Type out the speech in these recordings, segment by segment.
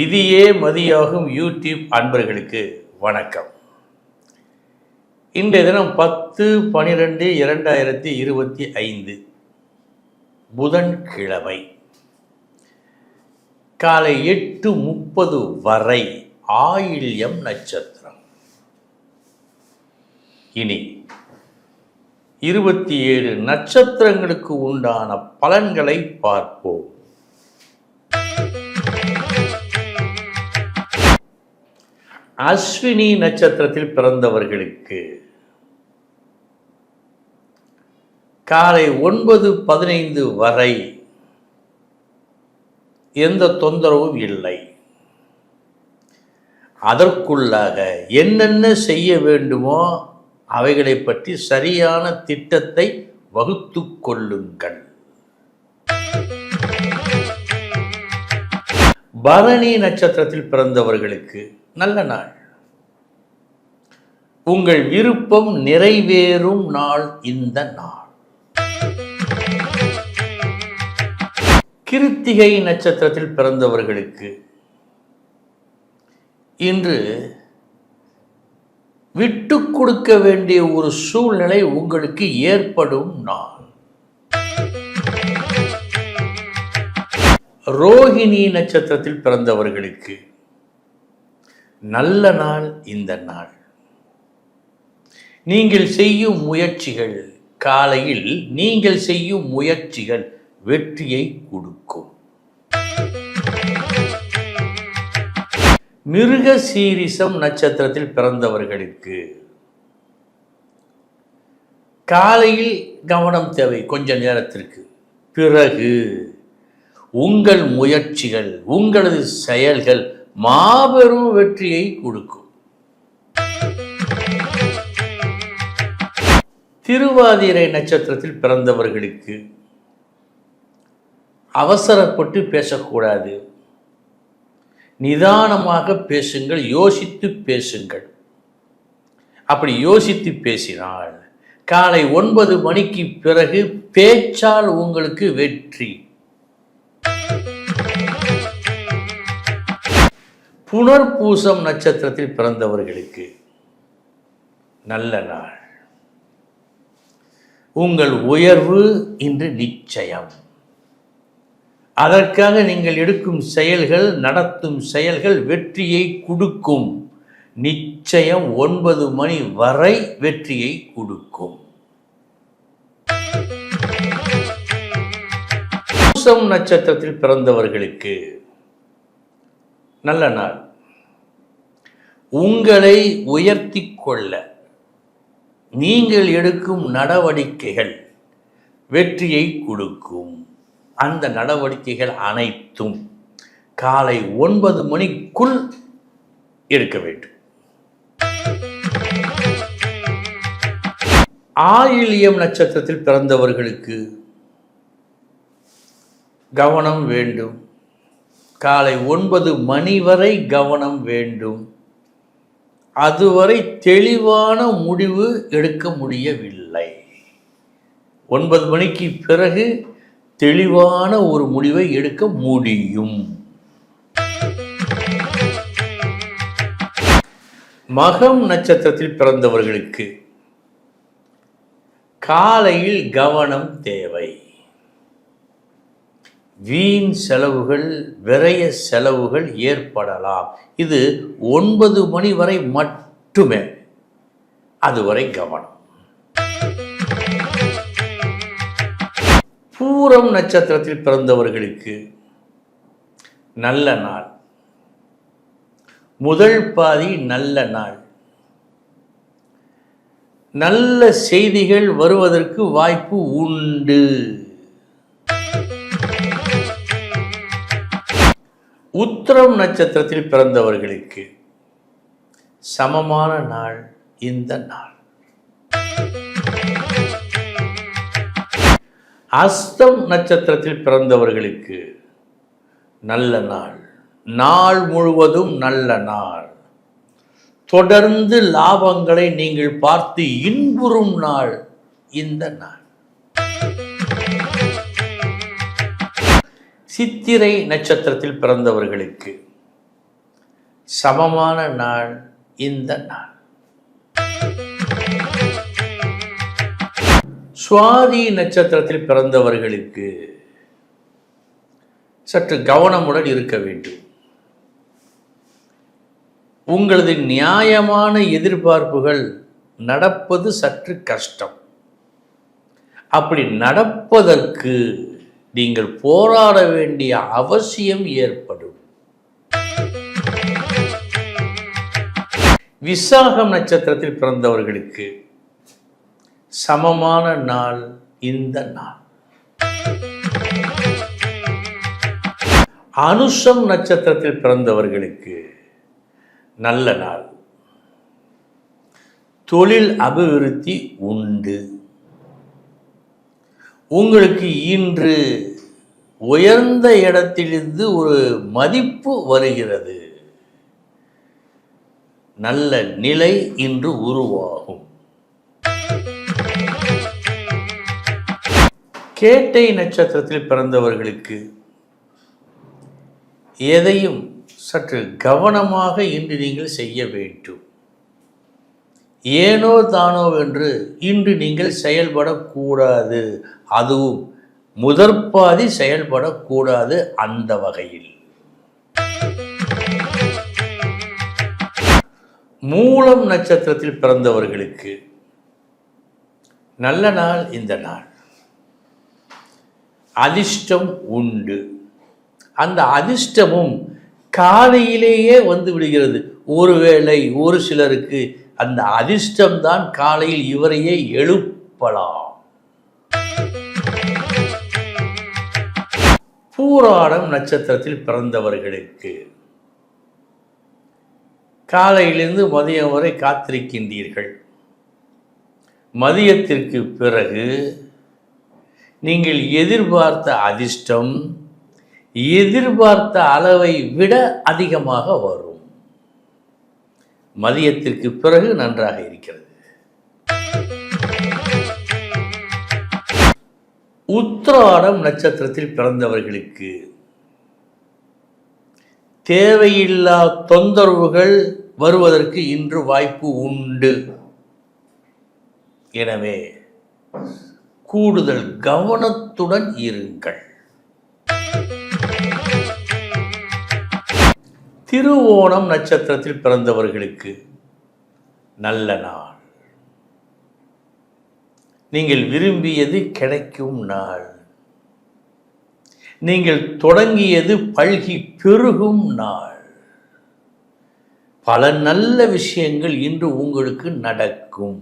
விதியே மதியாகும் யூடியூப் அன்பர்களுக்கு வணக்கம். இன்றைய தினம் பத்து பனிரெண்டு இரண்டாயிரத்தி இருபத்தி ஐந்து புதன்கிழமை. காலை எட்டு முப்பது வரை ஆயில்யம் நட்சத்திரம். இனி இருபத்தி ஏழு நட்சத்திரங்களுக்கு உண்டான பலன்களை பார்ப்போம். அஸ்வினி நட்சத்திரத்தில் பிறந்தவர்களுக்கு காலை ஒன்பது பதினைந்து வரை எந்த தொந்தரவும் இல்லை. அதற்குள்ளாக என்னென்ன செய்ய வேண்டுமோ அவைகளை பற்றி சரியான திட்டத்தை வகுத்து கொள்ளுங்கள். பரணி நட்சத்திரத்தில் பிறந்தவர்களுக்கு நல்ல நாள். உங்கள் விருப்பம் நிறைவேறும் நாள் இந்த நாள். கிருத்திகை நட்சத்திரத்தில் பிறந்தவர்களுக்கு இன்று விட்டு கொடுக்க வேண்டிய ஒரு சூழ்நிலை உங்களுக்கு ஏற்படும் நாள். ரோஹிணி நட்சத்திரத்தில் பிறந்தவர்களுக்கு நல்ல நாள் இந்த நாள். நீங்கள் செய்யும் முயற்சிகள் காலையில் நீங்கள் செய்யும் முயற்சிகள் வெற்றியை கொடுக்கும். மிருக சீரிசம் நட்சத்திரத்தில் பிறந்தவர்களுக்கு காலையில் கவனம் தேவை கொஞ்ச நேரத்திற்கு. பிறகு உங்கள் முயற்சிகள் உங்களது செயல்கள் மாபெரும் வெற்றியை கொடுக்கும். திருவாதிரை நட்சத்திரத்தில் பிறந்தவர்களுக்கு அவசரப்பட்டு பேசக்கூடாது. நிதானமாக பேசுங்கள் யோசித்து பேசுங்கள். அப்படி யோசித்து பேசினால் காலை ஒன்பது மணிக்கு பிறகு பேச்சால் உங்களுக்கு வெற்றி. புனர்பூசம் நட்சத்திரத்தில் பிறந்தவர்களுக்கு நல்ல நாள். உங்கள் உயர்வு இன்று நிச்சயம். அதற்காக நீங்கள் எடுக்கும் செயல்கள் நடத்தும் செயல்கள் வெற்றியை கொடுக்கும். நிச்சயம் ஒன்பது மணி வரை வெற்றியை கொடுக்கும். பூசம் நட்சத்திரத்தில் பிறந்தவர்களுக்கு நல்ல நாள். உங்களை உயர்த்தி கொள்ள நீங்கள் எடுக்கும் நடவடிக்கைகள் வெற்றியை கொடுக்கும். அந்த நடவடிக்கைகள் அனைத்தும் காலை ஒன்பது மணிக்குள் எடுக்க வேண்டும். ஆயிலியம் நட்சத்திரத்தில் பிறந்தவர்களுக்கு கவனம் வேண்டும். காலை ஒன்பது மணி வரை கவனம் வேண்டும். அதுவரை தெளிவான முடிவு எடுக்க முடியவில்லை. ஒன்பது மணிக்கு பிறகு தெளிவான ஒரு முடிவை எடுக்க முடியும். மகம் நட்சத்திரத்தில் பிறந்தவர்களுக்கு காலையில் கவனம் தேவை. வீண் செலவுகள் விரைய செலவுகள் ஏற்படலாம். இது ஒன்பது மணி வரை மட்டுமே. அதுவரை கவனம். பூரம் நட்சத்திரத்தில் பிறந்தவர்களுக்கு நல்ல நாள். முதல் பாதி நல்ல நாள். நல்ல செய்திகள் வருவதற்கு வாய்ப்பு உண்டு. உத்திரம் நட்சத்திரத்தில் பிறந்தவர்களுக்கு சமமான நாள் இந்த நாள். அஸ்தம் நட்சத்திரத்தில் பிறந்தவர்களுக்கு நல்ல நாள். நாள் முழுவதும் நல்ல நாள். தொடர்ந்து லாபங்களை நீங்கள் பார்த்து இன்புறும் நாள் இந்த நாள். சித்திரை நட்சத்திரத்தில் பிறந்தவர்களுக்கு சமமான நாள் இந்த நாள். சுவாதி நட்சத்திரத்தில் பிறந்தவர்களுக்கு சற்று கவனமுடன் இருக்க வேண்டும். உங்களது நியாயமான எதிர்பார்ப்புகள் நடப்பது சற்று கஷ்டம். அப்படி நடப்பதற்கு நீங்கள் போராட வேண்டிய அவசியம் ஏற்படும். விசாகம் நட்சத்திரத்தில் பிறந்தவர்களுக்கு சமமான நாள் இந்த நாள். அனுஷம் நட்சத்திரத்தில் பிறந்தவர்களுக்கு நல்ல நாள். தொழில் அபிவிருத்தி உண்டு. உங்களுக்கு இன்று உயர்ந்த இடத்திலிருந்து ஒரு மதிப்பு வருகிறது. நல்ல நிலை இன்று உருவாகும். கேட்டை நட்சத்திரத்தில் பிறந்தவர்களுக்கு எதையும் சற்று கவனமாக இன்று நீங்கள் செய்ய வேண்டும். ஏனோ தானோ என்று இன்று நீங்கள் செயல்படக்கூடாது. அதுவும் முதற்பாதி செயல்படக்கூடாது அந்த வகையில். மூலம் நட்சத்திரத்தில் பிறந்தவர்களுக்கு நல்ல நாள் இந்த நாள். அதிர்ஷ்டம் உண்டு. அந்த அதிர்ஷ்டமும் காலையிலேயே வந்து விடுகிறது. ஒருவேளை ஒரு சிலருக்கு அந்த அதிர்ஷ்டம்தான் காலையில் இவரையே எழுப்பலாம். பூராடம் நட்சத்திரத்தில் பிறந்தவர்களுக்கு. காலையிலிருந்து மதியம் வரை காத்திருக்கின்றீர்கள். மதியத்திற்கு பிறகு நீங்கள் எதிர்பார்த்த அதிர்ஷ்டம் எதிர்பார்த்த அளவை விட அதிகமாக வரும். மதியத்திற்கு பிறகு நன்றாக இருக்கிறது. உத்திராடம் நட்சத்திரத்தில் பிறந்தவர்களுக்கு தேவையில்லா தொந்தரவுகள் வருவதற்கு இன்று வாய்ப்பு உண்டு. எனவே கூடுதல் கவனத்துடன் இருங்கள். திருவோணம் நட்சத்திரத்தில் பிறந்தவர்களுக்கு நல்ல நாள். நீங்கள் விரும்பியது கிடைக்கும் நாள். நீங்கள் தொடங்கியது பல்கி பெருகும் நாள். பல நல்ல விஷயங்கள் இன்று உங்களுக்கு நடக்கும்.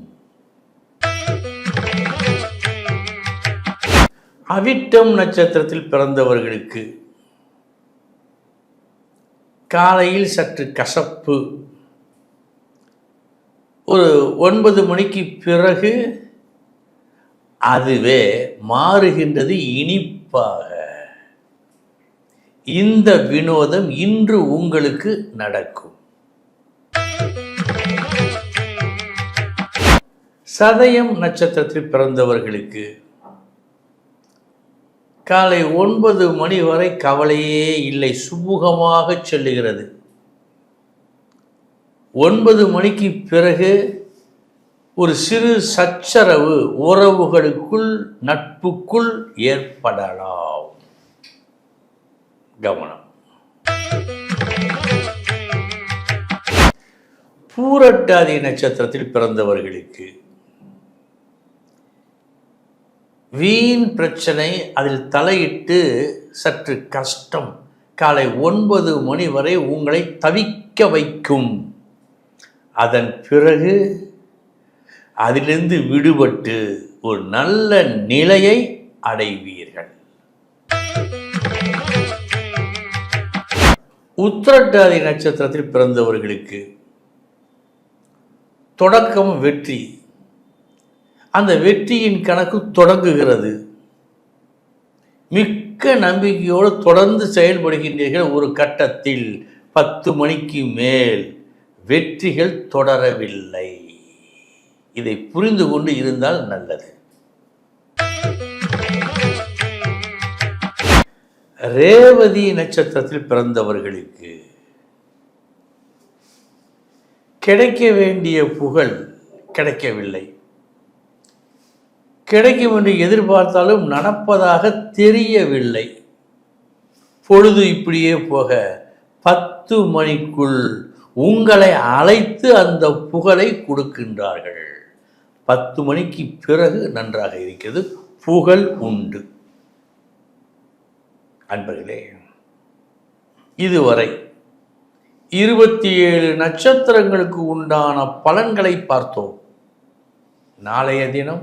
அவிட்டம் நட்சத்திரத்தில் பிறந்தவர்களுக்கு காலையில் சற்று கசப்பு. ஒரு ஒன்பது மணிக்கு பிறகு அதுவே மாறுகின்றது இனிப்பாக. இந்த வினோதம் இன்று உங்களுக்கு நடக்கும். சதயம் நட்சத்திரத்தில் பிறந்தவர்களுக்கு காலை ஒன்பது மணி வரை கவலையே இல்லை சுமூகமாக செல்லுகிறது. ஒன்பது மணிக்கு பிறகு ஒரு சிறு சச்சரவு உறவுகளுக்குள் நட்புக்குள் ஏற்படலாம். கவனம். பூரட்டாதி நட்சத்திரத்தில் பிறந்தவர்களுக்கு வீண் பிரச்சனை அதில் தலையிட்டு சற்று கஷ்டம். காலை ஒன்பது மணி வரை உங்களை தவிக்க வைக்கும். அதன் பிறகு அதிலிருந்து விடுபட்டு ஒரு நல்ல நிலையை அடைவீர்கள். உத்திரட்டாதி நட்சத்திரத்தில் பிறந்தவர்களுக்கு தொடக்கம் வெற்றி. அந்த வெற்றியின் கணக்கு தொடங்குகிறது. மிக்க நம்பிக்கையோடு தொடர்ந்து செயல்படுகின்றீர்கள் ஒரு கட்டத்தில் பத்து மணிக்கு மேல். வெற்றிகள் தொடரவில்லை. இதை புரிந்து கொண்டு இருந்தால் நல்லது. ரேவதி நட்சத்திரத்தில் பிறந்தவர்களுக்கு கிடைக்க வேண்டிய புகழ் கிடைக்கவில்லை. கிடைக்கும் என்று எதிர்பார்த்தாலும் நடப்பதாக தெரியவில்லை. பொழுது இப்படியே போக பத்து மணிக்குள் உங்களை அழைத்து அந்த புகழை கொடுக்கின்றார்கள். பத்து மணிக்கு பிறகு நன்றாக இருக்கிறது புகழ் உண்டு. அன்பர்களே இதுவரை இருபத்தி ஏழு நட்சத்திரங்களுக்கு உண்டான பலன்களை பார்த்தோம். நாளைய தினம்